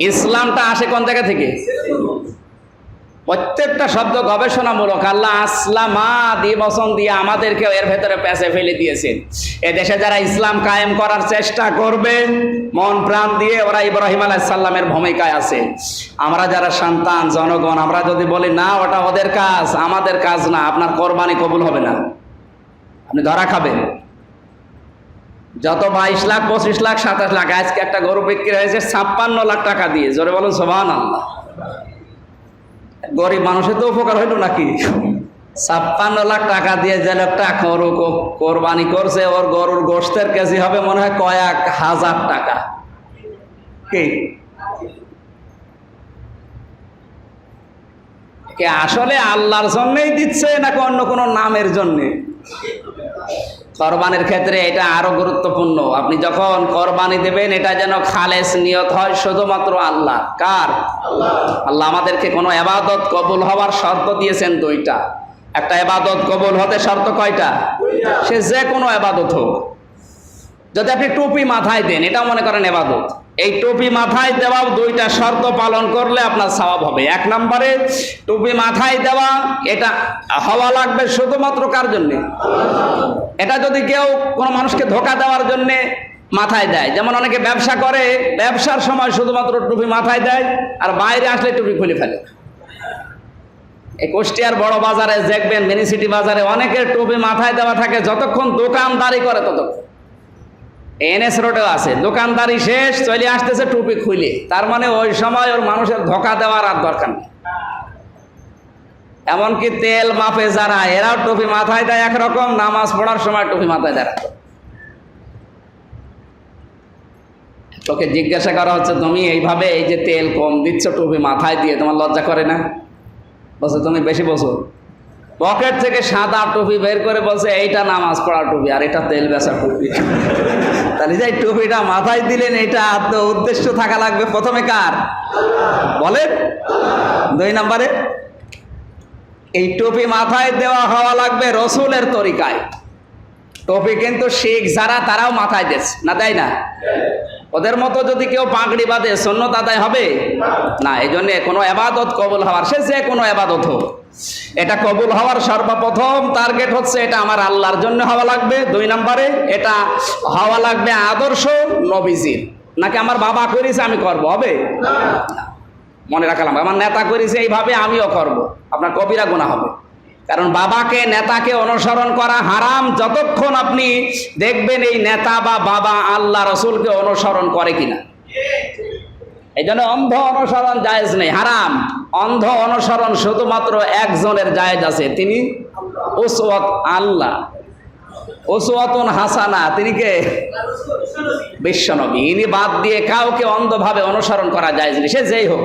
ইসলামটা আসে কোন জায়গা থেকে? প্রত্যেকটা শব্দ গবেষণামূলক। আল্লাহ আসলামা দিয়ে বসন দিয়ে আমাদেরকে এর ভেতরে প্যাসে ফেলে দিয়েছেন। এ দেশে যারা ইসলাম কায়েম করার চেষ্টা করবে, মন প্রাণ দিয়ে ওরা ইব্রাহিম আলাইসাল্লামের ভূমিকায় আছে। আমরা যারা সন্তান, জনগণ, আমরা যদি বলি, না, ওটা ওদের কাজ, আমাদের কাজ না, আপনার কোরবানি কবুল হবে না। আপনি ধরা খাবেন। যত বাইশ লাখ, পঁচিশ লাখ, সাতাশ লাখ, আজকে একটা গরু বিক্রি হয়েছে ছাপ্পান্ন লাখ টাকা দিয়ে। জোরে বলুন সোভান আল্লাহ গরিব মানুষের তো উপকার হইল নাকি? ছাপ্পান্ন লাখ টাকা দিয়ে যে লোকটা গরু কোরবানি করছে, ওর গরুর গোষ্ঠের কেজি হবে মনে হয় কয়েক হাজার টাকা। কি? কে আসলে আল্লাহর জন্যই দিচ্ছে নাকি অন্য কোনো নামের জন্যে? কোরবানির ক্ষেত্রে এটা আরও গুরুত্বপূর্ণ। আপনি যখন কোরবানি দেবেন, এটা যেন খালেস নিয়ত হয় শুধুমাত্র আল্লাহ। কার? আল্লাহ। আমাদেরকে কোনো এবাদত কবুল হওয়ার শর্ত দিয়েছেন দুইটা। একটা এবাদত কবুল হতে শর্ত কয়টা? সে যে কোনো এবাদত হোক। যদি আপনি টুপি মাথায় দেন, এটা মনে করেন এবাদত। এই টুপি মাথায় দেওয়া দুইটা শর্ত পালন করলে আপনার স্বভাব হবে। এক নম্বরে, টুপি মাথায় দেওয়া, এটা হওয়া লাগবে শুধুমাত্র কার জন্যে? এটা যদি কেউ কোনো মানুষকে ধোকা দেওয়ার জন্যে মাথায় দেয়। যেমন অনেকে ব্যবসা করে, ব্যবসার সময় শুধুমাত্র টুপি মাথায় দেয় আর বাইরে আসলে টুপি খুলে ফেলে। এই কুষ্টিয়ার বড় বাজারে দেখবেন, মিনি সিটি বাজারে অনেকের টুপি মাথায় দেওয়া থাকে, যতক্ষণ দোকানদারি করে ততক্ষণ। এনএস রোডেও আছে। দোকানদারি শেষ, চলে আসতেছে টুপি খুলে। তার মানে ওই সময় ওর মানুষের ধোকা দেওয়ার আর দরকার নেই। এমনকি তেল মাপে যারা, এরাও টুপি মাথায় দেয় একরকম, নামাজ পড়ার সময় টুপি মাথায় দেয় তোকে জিজ্ঞাসা করা হচ্ছে, তুমি এইভাবে এই যে তেল কম দিচ্ছ টুপি মাথায় দিয়ে, তোমার লজ্জা করে না? বলছে, তুমি বেশি বসো পকেট থেকে সাদা টুপি বের করে বলছে, এইটা নামাজ পড়া টুপি, আর এটা তেল বেচা টুপি। তাহলে যে টুপিটা মাথায় দিলেন, এটা তো উদ্দেশ্য থাকা লাগবে। প্রথমে কার? বলেন। দুই নম্বরে। এই টুপি মাথায় দেওয়া হওয়া লাগবে রসুলের তরিকায়। টুপি কিন্তু শিখ যারা, তারাও মাথায় দিচ্ছে না দেয় না? ওদের মতো যদি কেউ পাগড়ি বাঁধে সন্ন্যত আদায় হবে? না এই জন্যে কোনো এবাদত কবুল হওয়ার, সে যে কোনো এবাদত হোক। এটা কবুল হওয়ার সর্বপ্রথম টার্গেট হচ্ছে এটা আমার আল্লাহর জন্য হওয়া লাগবে। দুই নম্বরে, এটা হওয়া লাগবে আদর্শ নবীজির। নাকি আমার বাবা করেছে, আমি করব, হবে? মনে রাখলাম, আমার নেতা করেছে, এইভাবে আমিও করব। আপনার কবিরা গুণা হবে। কারণ বাবাকে, নেতাকে অনুসরণ করা হারাম। যতক্ষণ আপনি দেখবেন এই নেতা বা বাবা আল্লাহ রসুলকে অনুসরণ করে কিনা। এই জন্য অন্ধ অনুসরণ জায়েজ নেই, হারাম। অন্ধ অনুসরণ শুধুমাত্র একজনের জায়েজ আছে, তিনি ওসওয়াত আল্লাহ। ওসওয়াতুন হাসানা, তিনি কে? বিশ্বনবী। ইনি বাদ দিয়ে কাউকে অন্ধভাবে অনুসরণ করা যায় সে যেই হোক।